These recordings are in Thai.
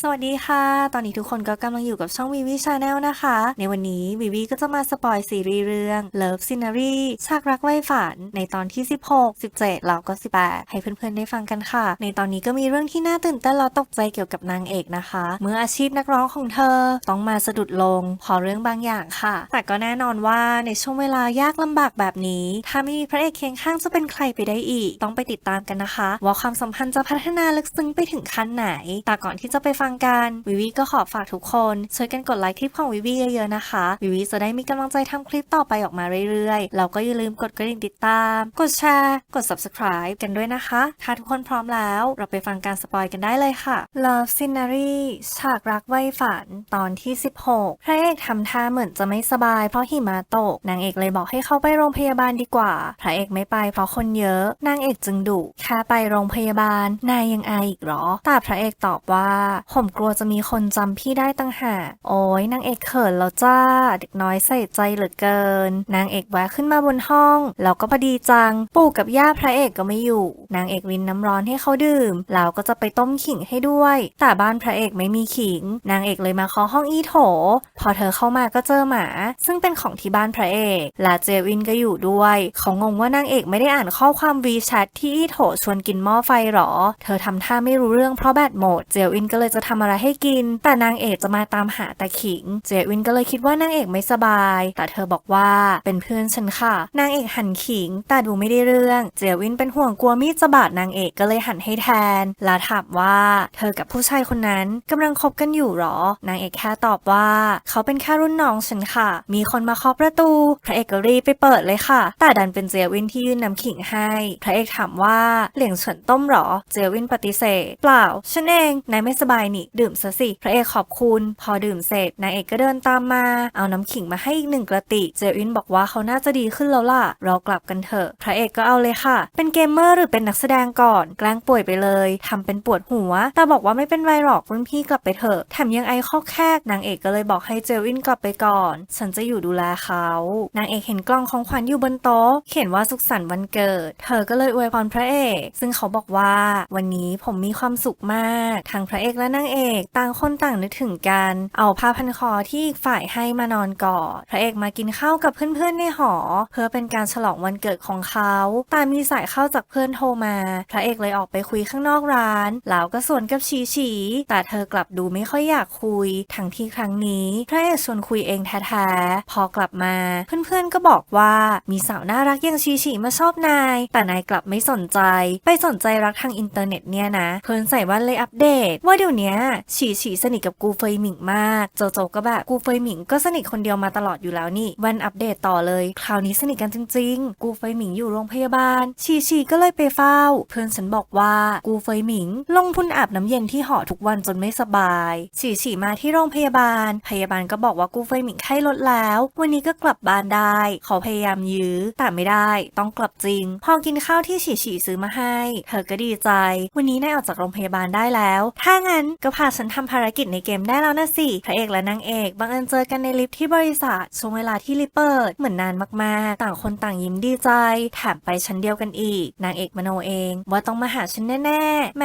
สวัสดีค่ะ ตอนนี้ทุกคนก็กำลังอยู่กับช่องวิวีชาแนลนะคะ ในวันนี้วิวีก็จะมาสปอยซีรีส์เรื่อง Love Scenery ฉากรักไว้ฝัน ในตอนที่ 16 17 แล้วก็ 18 ให้เพื่อนๆได้ฟังกันค่ะ ในตอนนี้ก็มีเรื่องที่น่าตื่นเต้นและตกใจเกี่ยวกับนางเอกนะคะ เมื่ออาชีพนักร้องของเธอต้องมาสะดุดลงพอเรื่องบางอย่างค่ะ แต่ก็แน่นอนว่าในช่วงเวลายากลำบากแบบนี้ ถ้าไม่มีพระเอกเคียงข้างจะเป็นใครไปได้อีก ต้องไปติดตามกันนะคะ ว่าความสัมพันธ์จะพัฒนาลึกซึ้งไปถึงขั้นไหนแต่ก่อนที่จะไปฟังกัน วิวีก็ขอฝากทุกคน ช่วยกันกดไลค์คลิปของวิวีเยอะๆนะคะ วิวีจะได้มีกำลังใจทำคลิปต่อไปออกมาเรื่อยๆแล้วก็อย่าลืมกดกระดิ่งติดตาม กดแชร์ กด subscribe กันด้วยนะคะ ถ้าทุกคนพร้อมแล้ว เราไปฟังการสปอยกันได้เลยค่ะ Love Scenery ฉากรักไว้ฝันตอนที่ 16 พระเอกทำท่าเหมือนจะไม่สบายเพราะหิมะตก นางเอกเลยบอกให้เขาไปโรงพยาบาลดีกว่า พระเอกไม่ไปเพราะคนเยอะ นางเอกจึงดุแค่ไปโรงพยาบาล นายยังอายอีกหรอ แต่พระเอกตอบว่าผมกลัวจะมีคนจำพี่ได้ตั้งหากโอ้ยนางเอกเขินแล้วจ้า เด็กน้อยใส่ใจเหลือเกิน นางเอกแวะขึ้นมาบนห้อง แล้วก็พอดีจัง ปู่กับย่าพระเอกก็ไม่อยู่ นางเอกรินน้ำร้อนให้เขาดื่ม แล้วก็จะไปต้มขิงให้ด้วย แต่บ้านพระเอกไม่มีขิง นางเอกเลยมาเคาะห้องอีโถ พอเธอเข้ามาก็เจอหมา ซึ่งเป็นของที่บ้านพระเอก และเจวินก็อยู่ด้วย เขางงว่านางเอกไม่ได้อ่านข้อความวีแชทที่อีโถชวนกินหม้อไฟหรอ เธอทำท่าไม่รู้เรื่องเพราะแบตหมด เจวินก็เลยจะทำอะไรให้กิน แต่นางเอกจะมาตามหาแต่ขิง เจวินก็เลยคิดว่านางเอกไม่สบาย แต่เธอบอกว่าเป็นเพื่อนฉันค่ะ นางเอกหันขิง แต่ดูไม่ได้เรื่อง เจวินเป็นห่วงกลัวมีดจะบาดนางเอกก็เลยหันให้แทน และถามว่าเธอกับผู้ชายคนนั้นกำลังคบกันอยู่หรอ นางเอกแค่ตอบว่า เขาเป็นแค่รุ่นน้องฉันค่ะ มีคนมาเคาะประตู พระเอกก็รีบไปเปิดเลยค่ะ แต่ดันเป็นเจวินที่ยื่นน้ำขิงให้ พระเอกถามว่าเหลียงเฉินต้มหรอ เจวินปฏิเสธ เปล่า ฉันเอง นายไม่สบายนี่ดื่มซะสิ พระเอกขอบคุณ พอดื่มเสร็จนางเอกก็เดินตามมา เอาน้ำขิงมาให้อีกหนึ่งกระติ เจวินบอกว่าเขาน่าจะดีขึ้นแล้วล่ะ เรากลับกันเถอะ พระเอกก็เอาเลยค่ะ เป็นเกมเมอร์หรือเป็นนักแสดงก่อน แกล้งป่วยไปเลยทำเป็นปวดหัว แต่บอกว่าไม่เป็นไรหรอกรุ่นพี่กลับไปเถอะแถมยังไอข้อแคกนางเอกก็เลยบอกให้เจวินกลับไปก่อน ฉันจะอยู่ดูแลเขานางเอกเห็นกล่องของขวัญอยู่บนโต๊ะ เขียนว่าสุขสันต์วันเกิด เธอก็เลยอวยพรพระเอก ซึ่งเขาบอกว่า วันนี้ผมมีความสุขมากทั้งพระเอกและนางเอกต่างคนต่างนึกถึงกัน เอาผ้าพันคอที่อีกฝ่ายให้มานอนกอด พระเอกมากินข้าวกับเพื่อนๆในหอ เพื่อเป็นการฉลองวันเกิดของเขาแต่มีสายเข้าจากเพื่อนโทรมา พระเอกเลยออกไปคุยข้างนอกร้าน แล้วก็สวนกับชีชีแต่เธอกลับดูไม่ค่อยอยากคุย ทั้งที่ครั้งนี้พระเอกชวนคุยเองแท้ๆ พอกลับมา เพื่อนๆก็บอกว่ามีสาวน่ารักอย่างชีชีมาชอบนาย แต่นายกลับไม่สนใจ ไปสนใจรักทางอินเทอร์เน็ตเนี่ยนะ เพื่อนใส่ว่าเลยอัปเดต ว่าเดี๋ยวเนี้ยชีชีสนิทกับกูเฟยหมิงมาก โจโจก็แบบกูเฟยหมิงก็สนิทคนเดียวมาตลอดอยู่แล้วนี่วันอัปเดตต่อเลย คราวนี้สนิทกันจริง ๆ กูเฟยหมิงอยู่โรงพยาบาลชีชีก็เลยไปเฝ้า เพื่อนฉันบอกว่ากูเฟยหมิง ลงทุนอาบน้ำเย็นที่หอทุกวันจนไม่สบาย ฉีฉีมาที่โรงพยาบาล พยาบาลก็บอกว่ากูเฟยหมิงไข้ลดแล้ว วันนี้ก็กลับบ้านได้เขาพยายามยื้อแต่ไม่ได้ ต้องกลับจริง พอกินข้าวที่ฉีฉีซื้อมาให้ เธอก็ดีใจ วันนี้นายออกจากโรงพยาบาลได้แล้ว ถ้างั้นก็พาฉันทำภารกิจในเกมได้แล้วนะสิ พระเอกและนางเอกบังเอิญเจอกันในลิฟต์ที่บริษัทช่วงเวลาที่ลิฟต์เปิดเหมือนนานมากๆ ต่างคนต่างยิ้มดีใจแถมไปชั้นเดียวกันอีก นางเอกมโนเอง ว่าต้องมาหาฉันแน่ๆแหม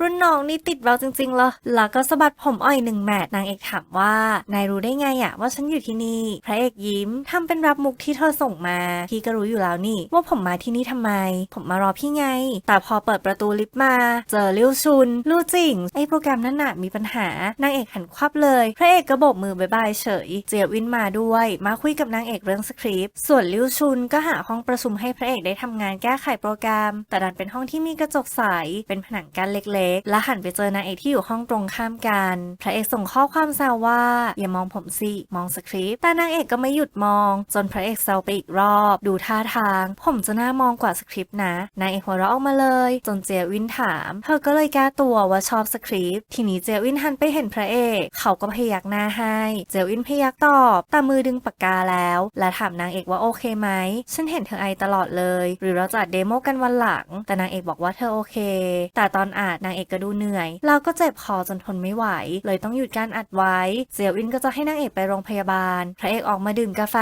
รุ่นน้องนี่ติดเราจริงๆเหรอแล้วก็สะบัดผมอ่อยหนึ่งแมทนางเอกถามว่านายรู้ได้ไงอะว่าฉันอยู่ที่นี่ พระเอกยิ้มทำเป็นรับมุกที่เธอส่งมาพี่ก็รู้อยู่แล้วนี่ ว่าผมมาที่นี่ทำไม ผมมารอพี่ไง แต่พอเปิดประตูลิฟต์มา เจอลิวชุนลู่จิงไอโปรแกรมนั่นน่ะมีปัญหานางเอกหันควับเลย พระเอกก็โบกมือบายบายเฉย เจียวินมาด้วย มาคุยกับนางเอกเรื่องสคริปต์ส่วนลิวชุนก็หาห้องประชุมให้พระเอกได้ทำงานแก้ไขโปรแกรม แต่ดันเป็นห้องที่มีกระจกใสเป็นผนังกั้นเล็กๆ และหันไปเจอนางเอกที่อยู่ห้องตรงข้ามกัน พระเอกส่งข้อความแซวว่า อย่ามองผมสิมองสคริปต์แต่นางเอกก็ไม่หยุดมอง จนพระเอกแซวไปอีกรอบ ดูท่าทาง ผมจะน่ามองกว่าสคริปต์นะนางเอกหัวเราะออกมาเลย จนเจียวินถาม เธอก็เลยแก้ตัวว่าชอบสคริปต์ทีนี้เจวินหันไปเห็นพระเอก เขาก็พยักหน้าให้ เจวินพยักตอบแต่มือดึงปากกาแล้ว และถามนางเอกว่าโอเคไหม ฉันเห็นเธอไอตลอดเลย หรือเราจะอัดเดโมกันวันหลัง แต่นางเอกบอกว่าเธอโอเค แต่ตอนอัดนางเอกก็ดูเหนื่อย เราก็เจ็บคอจนทนไม่ไหว เลยต้องหยุดการอัดไว้ เจวินก็จะให้นางเอกไปโรงพยาบาล พระเอกออกมาดื่มกาแฟ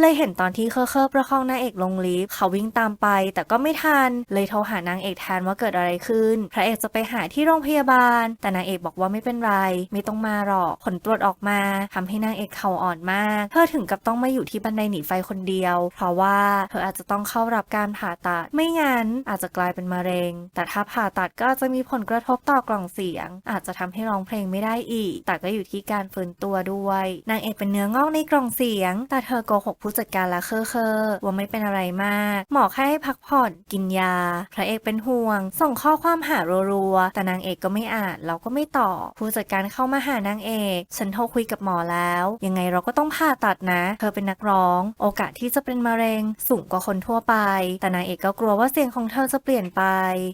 เลยเห็นตอนที่เคอเคอประคองนางเอกลงลิฟต์เขาวิ่งตามไป แต่ก็ไม่ทัน เลยโทรหานางเอกแทนว่าเกิดอะไรขึ้น พระเอกจะไปหาที่โรงพยาบาล แต่นางเอกเอกบอกว่าไม่เป็นไร ไม่ต้องมาหรอก ผลตรวจออกมาทำให้นางเอกเข่าอ่อนมาก เธอถึงกับต้องมาอยู่ที่บันไดหนีไฟคนเดียว เพราะว่าเธออาจจะต้องเข้ารับการผ่าตัด ไม่งั้นอาจจะกลายเป็นมะเร็ง แต่ถ้าผ่าตัดก็จะมีผลกระทบต่อกล่องเสียง อาจจะทำให้ร้องเพลงไม่ได้อีก แต่ก็อยู่ที่การฟื้นตัวด้วย นางเอกเป็นเนื้องอกในกล่องเสียง แต่เธอโกหกผู้จัดการและเคอเคอว่าไม่เป็นอะไรมาก หมอแค่ให้พักผ่อนกินยา พระเอกเป็นห่วง ส่งข้อความหารัวๆแต่นางเอกก็ไม่อ่านแล้วก็ไม่ตอบผู้จัดการเข้ามาหานางเอก ฉันโทรคุยกับหมอแล้ว ยังไงเราก็ต้องผ่าตัดนะ เธอเป็นนักร้อง โอกาสที่จะเป็นมะเร็ง สูงกว่าคนทั่วไป แต่นางเอกก็กลัวว่าเสียงของเธอจะเปลี่ยนไป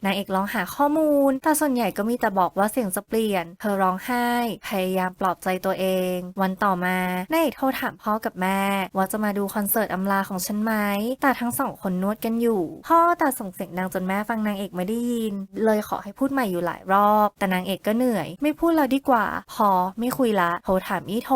นางเอกลองหาข้อมูล แต่ส่วนใหญ่ก็มีแต่บอกว่าเสียงจะเปลี่ยน เธอร้องไห้ พยายามปลอบใจตัวเอง วันต่อมานางเอกโทรถามพ่อกับแม่ ว่าจะมาดูคอนเสิร์ตอำลาของฉันไหม แต่ทั้งสองคนนวดกันอยู่ พ่อแต่ส่งเสียงดังจนแม่ฟังนางเอกไม่ได้ยิน เลยขอให้พูดใหม่อยู่หลายรอบ แต่นางเอกก็เหนื่อยไม่พูดแล้วดีกว่า พอไม่คุยละโทรถามอีโถ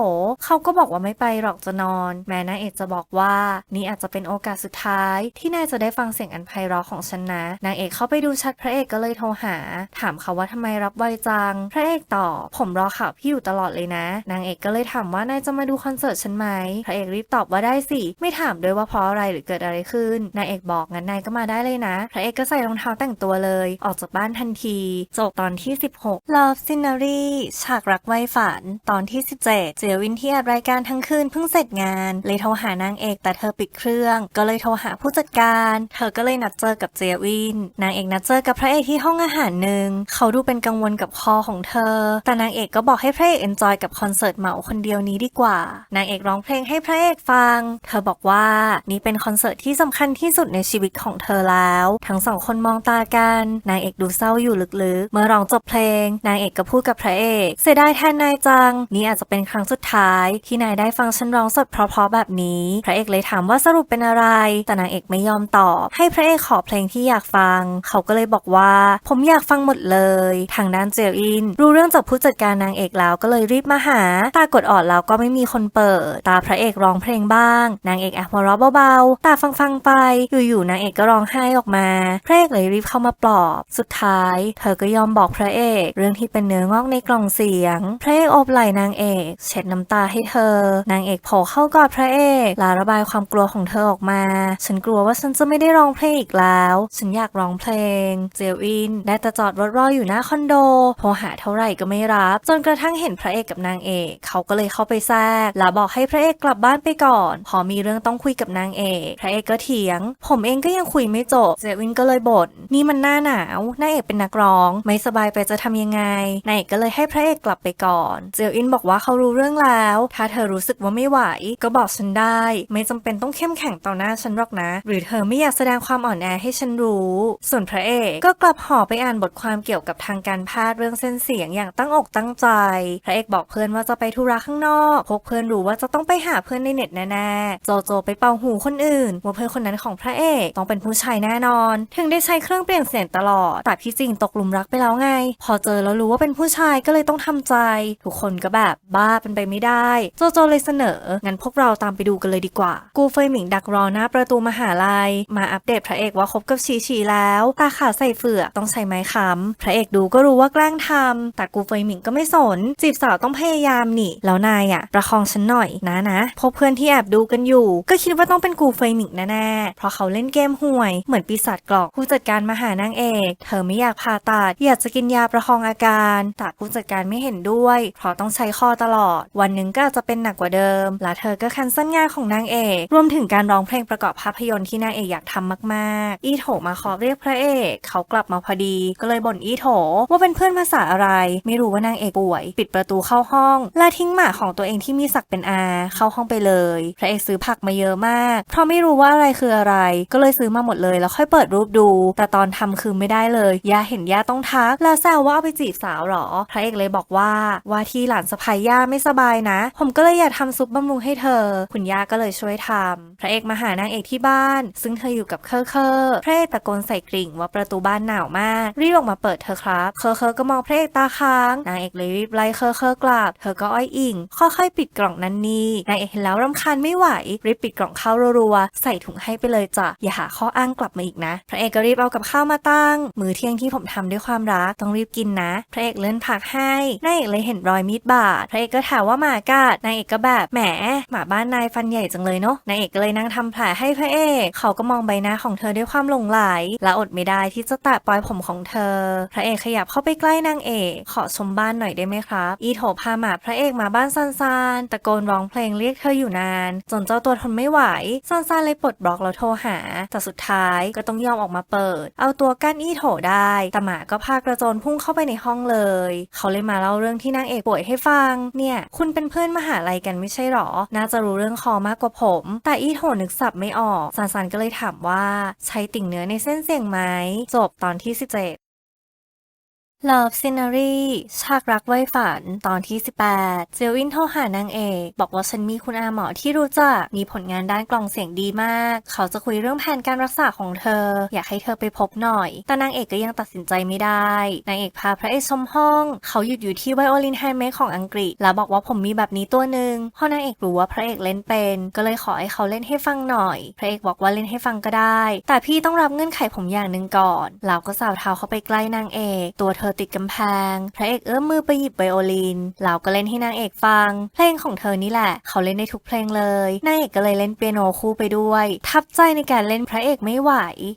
เขาก็บอกว่าไม่ไปหรอกจะนอน แม้นางเอกจะบอกว่า นี่อาจจะเป็นโอกาสสุดท้าย ที่นายจะได้ฟังเสียงอันไพเราะของฉันนะ นางเอกเข้าไปดูชัดพระเอกก็เลยโทรหา ถามเขาว่าทำไมรับไวจัง พระเอกตอบผมรอข่าวพี่อยู่ตลอดเลยนะ นางเอกก็เลยถามว่านายจะมาดูคอนเสิร์ตฉันไหมพระเอกรีบตอบว่าได้สิ ไม่ถามด้วยว่าเพราะอะไรหรือเกิดอะไรขึ้น นางเอกบอกงั้นนายก็มาได้เลยนะ พระเอกก็ใส่รองเท้าแต่งตัวเลย ออกจากบ้านทันทีจบตอนที่ 16 Love Scenery ฉากรักไวฝัน ตอนที่ 17 เจวินที่อัดรายการทั้งคืนเพิ่งเสร็จงาน เลยโทรหานางเอกแต่เธอปิดเครื่อง ก็เลยโทรหาผู้จัดการ เธอก็เลยนัดเจอกับเจวิน นางเอกนัดเจอกับพระเอกที่ห้องอาหารหนึ่ง เขาดูเป็นกังวลกับคอของเธอ แต่นางเอกก็บอกให้พระเอกเอนจอยกับคอนเสิร์ตเหมาคนเดียวนี้ดีกว่า นางเอกร้องเพลงให้พระเอกฟัง เธอบอกว่านี่เป็นคอนเสิร์ตที่สำคัญที่สุดในชีวิตของเธอแล้ว ทั้งสองคนมองตากัน นางเอกดูเศร้าอยู่ลึกๆ เมื่อร้องจบเพลง นางเอกก็พูดกับพระเอก เสียดายแทนนายจัง นี่อาจจะเป็นครั้งสุดท้าย ที่นายได้ฟังฉันร้องสดเพราะๆแบบนี้ พระเอกเลยถามว่าสรุปเป็นอะไร แต่นางเอกไม่ยอมตอบ ให้พระเอกขอเพลงที่อยากฟัง เขาก็เลยบอกว่า ผมอยากฟังหมดเลย ทางด้านเจลอิน รู้เรื่องจากผู้จัดการนางเอกแล้วก็เลยรีบมาหา ตากดออดแล้วก็ไม่มีคนเปิด ตาพระเอกร้องเพลงบ้าง นางเอกแอบหัวเราะเบาๆ ตาฟังๆไป อยู่ๆนางเอกก็ร้องไห้ออกมา พระเอกเลยรีบเข้ามาปลอบ สุดท้าย เธอก็ยอมบอกพระเอก เรื่องที่เป็นเนื้องอกในกล่องเสียง พระเอกอบไหล่นางเอก เช็ดน้ำตาให้เธอ นางเอกโผล่เข้ากอดพระเอกลาระบายความกลัวของเธอออกมา ฉันกลัวว่าฉันจะไม่ได้ร้องเพลงอีกแล้ว ฉันอยากร้องเพลง เจลอินได้แต่จอดรถรออยู่หน้าคอนโดโทรหาเท่าไหร่ก็ไม่รับ จนกระทั่งเห็นพระเอกกับนางเอก เขาก็เลยเข้าไปแทรกละบอกให้พระเอกกลับบ้านไปก่อน พอมีเรื่องต้องคุยกับนางเอก พระเอกก็เถียง ผมเองก็ยังคุยไม่จบ เจลอินก็เลยบ่นนี่มันหน้าหนาว นางเอกเป็นนักร้อง ไม่สบายไปจะทำยังไงนางเอกก็เลยให้พระเอกกลับไปก่อน เจลอินบอกว่าเขารู้เรื่องแล้ว ถ้าเธอรู้สึกว่าไม่ไหว ก็บอกฉันได้ ไม่จำเป็นต้องเข้มแข็งต่อหน้าฉันหรอกนะ หรือเธอไม่อยากแสดงความอ่อนแอให้ฉันรู้ ส่วนพระเอกก็กลับหอไปอ่านบทความเกี่ยวกับทางการแพทย์เรื่องเส้นเสียงอย่างตั้งอกตั้งใจ พระเอกบอกเพื่อนว่าจะไปธุระข้างนอกพวกเพื่อนรู้ว่าจะต้องไปหาเพื่อนในเน็ตแน่ๆโจโจไปเป่าหูคนอื่นว่าเพื่อนคนนั้นของพระเอกต้องเป็นผู้ชายแน่นอน ถึงได้ใช้เครื่องเปลี่ยนเสียงตลอด แต่ที่จริงตกหลุมรักไปแล้วไง พอเจอแล้วรู้ว่าเป็นผู้ชายก็เลยต้องทำใจ ทุกคนก็แบบบ้าเป็นไปไม่ได้ โจโจเลยเสนอ งั้นพวกเราตามไปดูกันเลยดีกว่า กูเฟยหมิงดักรอหน้าประตูมหาลัย มาอัปเดตพระเอกว่าคบกับชีชีแล้ว ตาขาใส่เฟือกต้องใช้ไม้ค้ำพระเอกดูก็รู้ว่าแกล้งทำแต่กูเฟยหมิงก็ไม่สน จีบสาวต้องพยายามนี่ แล้วนายอะประคองฉันหน่อยนะนะพบเพื่อนที่แอบดูกันอยู่ ก็คิดว่าต้องเป็นกูเฟยหมิงแน่ๆเพราะเขาเล่นเกมห่วย เหมือนปีศาจกรอกผู้จัดการมาหานางเอก เธอไม่อยากผ่าตัดอยากจะกินยาประคองอาการแต่ผู้จัดการไม่เห็นด้วย เพราะต้องใช้ข้อตลอด วันหนึ่งก็อาจจะเป็นหนักกว่าเดิม และเธอก็คันสั้นงานของนางเอก รวมถึงการร้องเพลงประกอบภาพยนตร์ที่นางเอกอยากทำมากๆ อีโถมาขอเรียกพระเอก เขากลับมาพอดี ก็เลยบ่นอีโถ ว่าเป็นเพื่อนภาษาอะไร ไม่รู้ว่านางเอกป่วย ปิดประตูเข้าห้อง และทิ้งหมาของตัวเองที่มีศักดิ์เป็นอาเข้าห้องไปเลย พระเอกซื้อผักมาเยอะมาก เพราะไม่รู้ว่าอะไรคืออะไร ก็เลยซื้อมาหมดเลยแล้วค่อยเปิดรูปดู แต่ตอนทำคือไม่ได้เลยยาเห็นยาต้องทัก แล้วแซวว่าเอาไปจีบสาวเหรอ พระเอกเลยบอกว่าว่าที่หลานสะพายย่าไม่สบายนะ ผมก็เลยอยากทำซุปบำรุงให้เธอ คุณย่าก็เลยช่วยทำพระเอกมาหานางเอกที่บ้าน ซึ่งเธออยู่กับเคอเคอพระเอกตะโกนใส่กริ่งว่าประตูบ้านหนาวมาก รีบออกมาเปิดเธอครับเคอเคอก็มองพระเอกตาค้าง นางเอกเลยรีบไล่เคอเคอกลับ เธอก็อ้อยอิงค่อยๆปิดกล่องนั้นนี่นางเอกเห็นแล้วรำคาญไม่ไหวรีบปิดกล่องข้าวรัวๆใส่ถุงให้ไปเลยจ้ะอย่าหาข้ออ้างกลับมาอีกนะ พระเอกก็รีบเอากับข้าวมาตั้ง มื้อเที่ยงที่ผมทำด้วยความรักต้องรีบกินนะ พระเอกอกเลื่อนผักให้นางเอกเลยเห็นรอยมีดบาดพระเอกก็ถามว่าหมากัดนางเอกก็แบบแหมหมาบ้านนายฟันใหญ่จังเลยเนาะนางเอกก็เลยนั่งทำแผลให้พระเอกเขาก็มองใบหน้าของเธอด้วยความหลงไหลและอดไม่ได้ที่จะแตะปลายผมของเธอ พระเอกขยับเข้าไปใกล้นางเอกขอชมบ้านหน่อยได้ไหมครับ อีโถพาหมาพระเอกมาบ้านซันซานตะโกนร้องเพลงเรียกเธออยู่นาน จนเจ้าตัวทนไม่ไหวซันซานเลยปลดบล็อกแล้วโทรหา แต่สุดท้ายก็ต้องยอมออกมาเปิด เอาตัวกั้นอีโถได้แต่หมาก็พากระโจนพุ่งเข้าไปในห้องเลยเขาเลยมาเล่าเรื่องที่นางเอกป่วยให้ฟัง เนี่ย คุณเป็นเพื่อนมหาลัยกันไม่ใช่หรอ น่าจะรู้เรื่องคอมากกว่าผม แต่อีโถนึกสับไม่ออกซานซานก็เลยถามว่า ใช้ติ่งเนื้อในเส้นเสียงไหมจบตอนที่ 17 Love Scenery ฉากรักไว้ฝันตอนที่ 18 เจวินโทรหานางเอก บอกว่าฉันมีคุณอาหมอที่รู้จัก มีผลงานด้านกล่องเสียงดีมาก เขาจะคุยเรื่องแผนการรักษาของเธอ อยากให้เธอไปพบหน่อย แต่นางเอกก็ยังตัดสินใจไม่ได้ นางเอกพาพระเอกชมห้อง เขาหยุดอยู่ที่ไวโอลินแฮนด์เมดของอังกฤษ แล้วบอกว่าผมมีแบบนี้ตัวหนึ่งพอนางเอกรู้ว่าพระเอกเล่นเป็น ก็เลยขอให้เขาเล่นให้ฟังหน่อย พระเอกบอกว่าเล่นให้ฟังก็ได้ แต่พี่ต้องรับเงื่อนไขผมอย่างหนึ่งก่อน เราก็สาวเท้าเข้าไปใกล้นางเอก ตัวเธอติดกำแพง พระเอกเอื้อมมือไปหยิบไวโอลินเราก็เล่นให้นางเอกฟัง เพลงของเธอนี่แหละ เขาเล่นได้ทุกเพลงเลยนางเอกก็เลยเล่นเปียโนคู่ไปด้วย ทับใจในการเล่นพระเอกไม่ไหว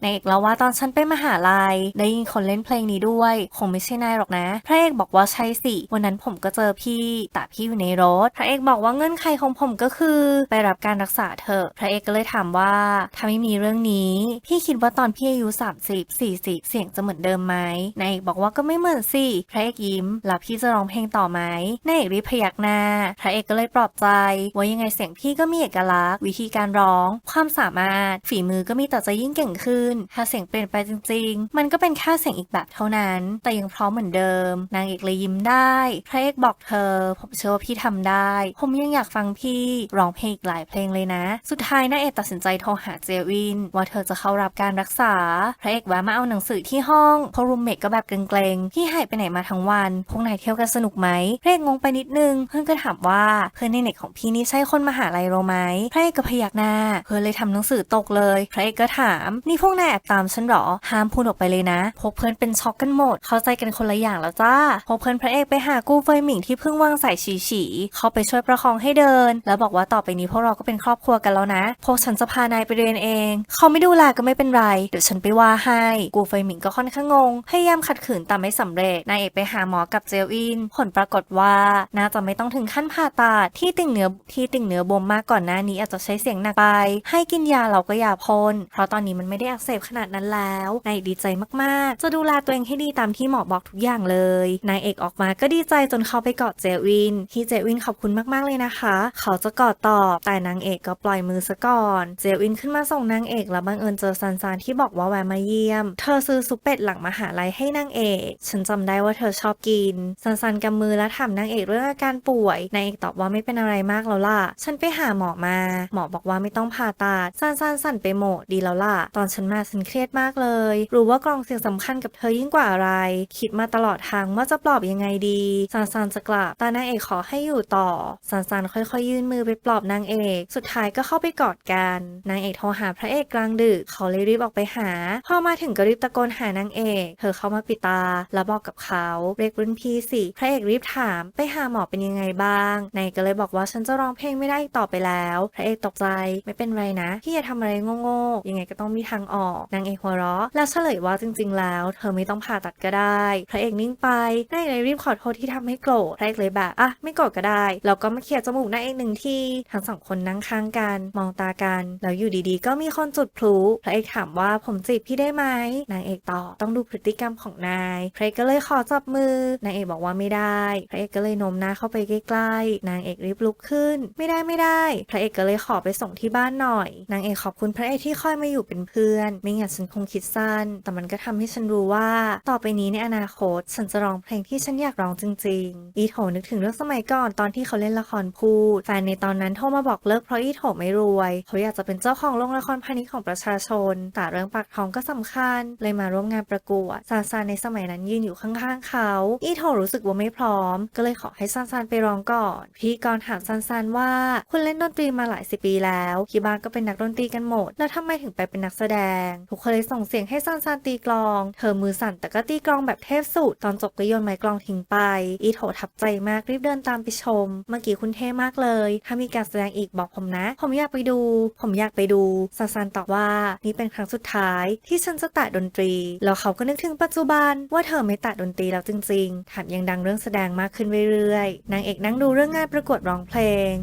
นางเอกเล่าว่าตอนฉันไปมหาลัยได้ยินคนเล่นเพลงนี้ด้วยคงไม่ใช่นายหรอกนะ พระเอกบอกว่าใช่สิ วันนั้นผมก็เจอพี่แต่พี่อยู่ในรถ พระเอกบอกว่าเงื่อนไขของผมก็คือ ไปรับการรักษาเถอะพระเอกก็เลยถามว่าถ้าไม่มีเรื่องนี้ พี่คิดว่าตอนพี่อายุ30 40 เสียงจะเหมือนเดิมไหมนายเอกบอกว่าก็ไม่เหมือนสิพระเอกยิ้ม แล้วพี่จะร้องเพลงต่อไหมนายเอกรีบพยักหน้า พระเอกก็เลยปลอบใจ ว่ายังไงเสียงพี่ก็มีเอกลักษณ์ วิธีการร้อง ความสามารถ ฝีมือก็มีแต่จะยิ่งเก่งขึ้น ถ้าเสียงเปลี่ยนไปจริง ๆ มันก็เป็นแค่เสียงอีกแบบเท่านั้น แต่ยังพร้อมเหมือนเดิม นางเอกเลยยิ้มได้ พระเอกบอกเธอ ผมเชื่อว่าพี่ทำได้ ผมยังอยากฟังพี่ร้องเพลงอีกหลายเพลงเลยนะ สุดท้ายนางเอกตัดสินใจโทรหาเจวิน ว่าเธอจะเข้ารับการรักษา พระเอกแวะมาเอาหนังสือที่ห้องพราะรูมเมทก็แบบเกรงพี่หายไปไหนมาทั้งวัน พวกนายเที่ยวกันสนุกไหมพระเอกงงไปนิดนึง เพื่อนก็ถามว่าเพื่อนในเน็ตของพี่นี่ใช่คนมหาลัยเราไหมพระเอกก็พยักหน้า เพื่อนเลยทำหนังสือตกเลย พระเอกก็ถาม นี่พวกนายแอบตามฉันเหรอ ห้ามพูดออกไปเลยนะ พวกเพื่อนเป็นช็อกกันหมด เข้าใจกันคนละอย่างแล้วจ้า พวกเพื่อนพระเอกไปหากู้เฟยหมิงที่เพิ่งวางสายฉีฉีเข้าไปช่วยประคองให้เดิน แล้วบอกว่าต่อไปนี้พวกเราก็เป็นครอบครัวกันแล้วนะ พวกฉันจะพานายไปเรียนเอง เขาไม่ดูแลก็ไม่เป็นไร เดี๋ยวฉันไปว่าให้ กูเฟยหมิงก็ค่อนข้างงง พยายามขัดขืนแต่ไม่สำเร็จนายเอกไปหาหมอกับเจลอิน ผลปรากฏว่าน่าจะไม่ต้องถึงขั้นผ่าตัดที่ติ่งเนื้อที่ติ่งเนื้อบวมมากก่อนหน้านี้อาจจะใช้เสียงหนักไป ให้กินยาเราก็ยาพ่นเพราะตอนนี้มันไม่ได้อักเสบขนาดนั้นแล้วนายเอกดีใจมากๆ จะดูแลตัวเองให้ดีตามที่หมอบอกทุกอย่างเลยนายเอกออกมาก็ดีใจจนเข้าไปกอดเจวิน ที่เจวินขอบคุณมากๆเลยนะคะ เขาจะกอดตอบแต่นางเอกก็ปล่อยมือซะก่อน เจวินขึ้นมาส่งนางเอกแล้วบังเอิญเจอซันซานที่บอกว่าแวะมาเยี่ยม เธอซื้อซุปเป็ดหลังมหาลัยให้นางเอกฉันจำได้ว่าเธอชอบกิน ซันซานกำมือและถามนางเอกเรื่องอาการป่วย นางเอกตอบว่าไม่เป็นอะไรมากแล้วล่ะ ฉันไปหาหมอมา หมอบอกว่าไม่ต้องผ่าตัด ซันซานสั่นไปหมดดีแล้วล่ะ ตอนฉันมาฉันเครียดมากเลย รู้ว่ากล่องเสียงสำคัญกับเธอยิ่งกว่าอะไร คิดมาตลอดทางว่าจะปลอบยังไงดี ซันซานจะกลับ แต่นางเอกขอให้อยู่ต่อ ซันซานค่อยๆยื่นมือไปปลอบนางเอก สุดท้ายก็เข้าไปกอดกัน นางเอกโทรหาพระเอกกลางดึก เขาเลยรีบออกไปหา พอมาถึงก็รีบตะโกนหานางเอก เธอเข้ามาปิดตาแล้วบอกกับเขาเรียกรุ่นพี่สิพระเอกรีบถามไปหาหมอเป็นยังไงบ้างนายก็เลยบอกว่าฉันจะร้องเพลงไม่ได้อีกต่อไปแล้ว พระเอกตกใจไม่เป็นไรนะพี่อย่าทำอะไรโง่ๆยังไงก็ต้องมีทางออกนางเอกหัวเราะและเฉลยว่าจริง ๆ แล้ว เธอไม่ต้องผ่าตัดก็ได้ พระเอกนิ่งไปนายเลยรีบขอโทษที่ทำให้โกรธพระเอกเลยแบบอะไม่โกรธก็ได้แล้วก็มาเขี่ยจมูกนางเอกหนึ่งทีทั้งสองคนนั่งข้างกันมองตากันแล้วอยู่ดีๆ ก็มีคนจุดพลุพระเอกถามว่าผมจีบพี่ได้ไหมนางเอกตอบต้องดูพฤติกรรมของนายพระเอกก็เลยขอจับมือนางเอกบอกว่าไม่ได้พระเอกก็เลยโน้มน้าเข้าไปใกล้ๆนางเอกรีบลุกขึ้น ไม่ได้ไม่ได้ พระเอกก็เลยขอไปส่งที่บ้านหน่อย นางเอกขอบคุณพระเอกที่คอยมาอยู่เป็นเพื่อน ไม่งั้นฉันคงคิดสั้น แต่มันก็ทำให้ฉันรู้ว่า ต่อไปนี้ในอนาคต ฉันจะร้องเพลงที่ฉันอยากร้องจริง ๆ อีโถนึกถึงเรื่องสมัยก่อนตอนที่เขาเล่นละครพูด แฟนในตอนนั้นโทรมาบอกเลิกเพราะอีโถไม่รวย เขาอยากจะเป็นเจ้าของโรงละครพาณิชย์ของประชาชน แต่เรื่องปากท้องก็สำคัญ เลยมาร่วมงานประกวดซาซาในสมัยนั้นยนอยู่ข้างๆเขา อีโถรู้สึกว่าไม่พร้อม ก็เลยขอให้ซันซันไปร้องก่อนพี่กรถามซันซันว่า คุณเล่นดนตรีมาหลายสิบปีแล้วที่บ้านก็เป็นนักดนตรีกันหมด แล้วทำไมถึงไปเป็นนักแสดง ทุกคนเลยส่งเสียงให้ซันซันตีกลอง เธอมือสั่นแต่ก็ตีกลองแบบเทพสุด ตอนจบก็โยนไม้กลองทิ้งไป อีโถทับใจมากรีบเดินตามไปชม เมื่อกี้คุณเท่มากเลย ถ้ามีการแสดงอีกบอกผมนะ ผมอยากไปดู ผมอยากไปดู ซันซันตอบว่า นี่เป็นครั้งสุดท้าย ที่ฉันจะแตะดนตรี แล้วเขาก็นึกถึงปัจจุบันว่าเธอไม่แตะดนตรีแล้วจริงๆแถมยังดังเรื่องแสดงมากขึ้นเรื่อยๆ นางเอกนั่งดูเรื่องงานประกวดร้องเพลง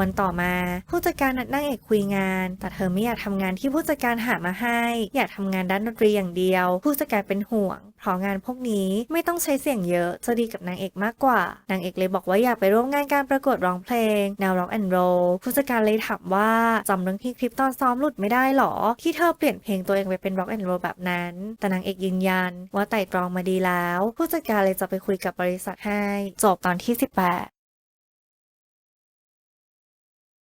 วันต่อมา ผู้จัดการนัดนางเอกคุยงาน แต่เธอไม่อยากทำงานที่ผู้จัดการหามาให้ อยากทำงานด้านดนตรีอย่างเดียว ผู้จัดการเป็นห่วงเพราะงานพวกนี้ไม่ต้องใช้เสียงเยอะ จะดีกับนางเอกมากกว่านางเอกเลยบอกว่าอยากไปร่วมงานการประกวดร้องเพลงแนวร็อกแอนด์โรผู้จัดการเลยถามว่าจำเรื่องที่คลิปตอนซ้อมหลุดไม่ได้หรอ ที่เธอเปลี่ยนเพลงตัวเองไปเป็นร็อกแอนด์โรแบบนั้น แต่นางเอกยืนยัน ว่าไต่ตรองมาดีแล้ว ผู้จัดการเลยจะไปคุยกับบริษัทให้ จบตอนที่ 18